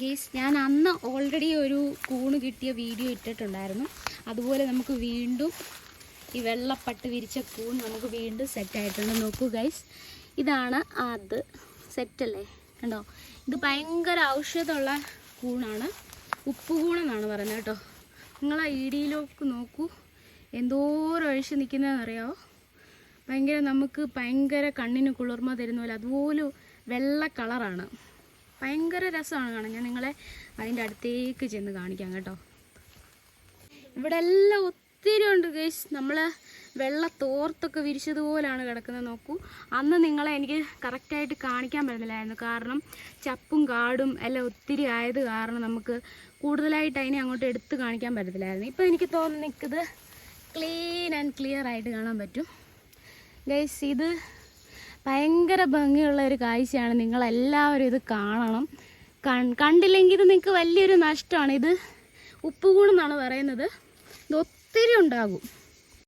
Guys ഞാൻ അന്ന് already ഒരു കൂണ് കിട്ടിയ വീഡിയോ ഇട്ടിട്ടുണ്ടായിരുന്നു. അതുപോലെ നമുക്ക് വീണ്ടും ഈ വെള്ളപ്പട്ട് വിരിച്ച കൂൺ നമുക്ക് വീണ്ടും സെറ്റായിട്ടുണ്ട് നോക്കൂ ഗൈസ് ഇതാണ് അത് സെറ്റല്ലേ കണ്ടോ? ഇത് ഭയങ്കര ഔഷധമുള്ള കൂണാണ്. ഉപ്പ് കൂണെന്നാണ് പറയുന്നത് കേട്ടോ. നിങ്ങൾ ആ ഇടിയിലേക്ക് നോക്കൂ. എന്തോരം ഒഴിച്ച് നിൽക്കുന്നതെന്ന് അറിയാമോ ഭയങ്കര നമുക്ക് ഭയങ്കര കണ്ണിന് കുളിർമ തരുന്ന പോലെ അതുപോലെ വെള്ള കളറാണ് ഭയങ്കര രസമാണ് കാണാൻ. ഞാൻ നിങ്ങളെ അതിന്റെ അടുത്തേക്ക് ചെന്ന് കാണിക്കാം കേട്ടോ. ഇവിടെ എല്ലാം ഒത്തിരി ഉണ്ട് ഗേസ് നമ്മൾ വെള്ള തോർത്തൊക്കെ വിരിച്ചതുപോലാണ് കിടക്കുന്നത്. നോക്കൂ. അന്ന് നിങ്ങളെ എനിക്ക് കറക്റ്റായിട്ട് കാണിക്കാൻ പറ്റുന്നില്ലായിരുന്നു. കാരണം ചപ്പും കാടും എല്ലാം ഒത്തിരി ആയത് കാരണം നമുക്ക് കൂടുതലായിട്ട് അതിനെ അങ്ങോട്ട് എടുത്ത് കാണിക്കാൻ പറ്റത്തില്ലായിരുന്നു. ഇപ്പോൾ എനിക്ക് തോന്നുന്നു നിൽക്കുന്നത് ക്ലീൻ ആൻഡ് ക്ലിയർ ആയിട്ട് കാണാൻ പറ്റും. ഗൈസ് ഇത് ഭയങ്കര ഭംഗിയുള്ള ഒരു കാഴ്ചയാണ്. നിങ്ങളെല്ലാവരും ഇത് കാണണം. കണ്ടില്ലെങ്കിൽ ഇത് നിങ്ങൾക്ക് വലിയൊരു നഷ്ടമാണ്. ഇത് ഉപ്പുകൂണെന്നാണ് പറയുന്നത്. ഇത് ഒത്തിരി ഉണ്ടാകും.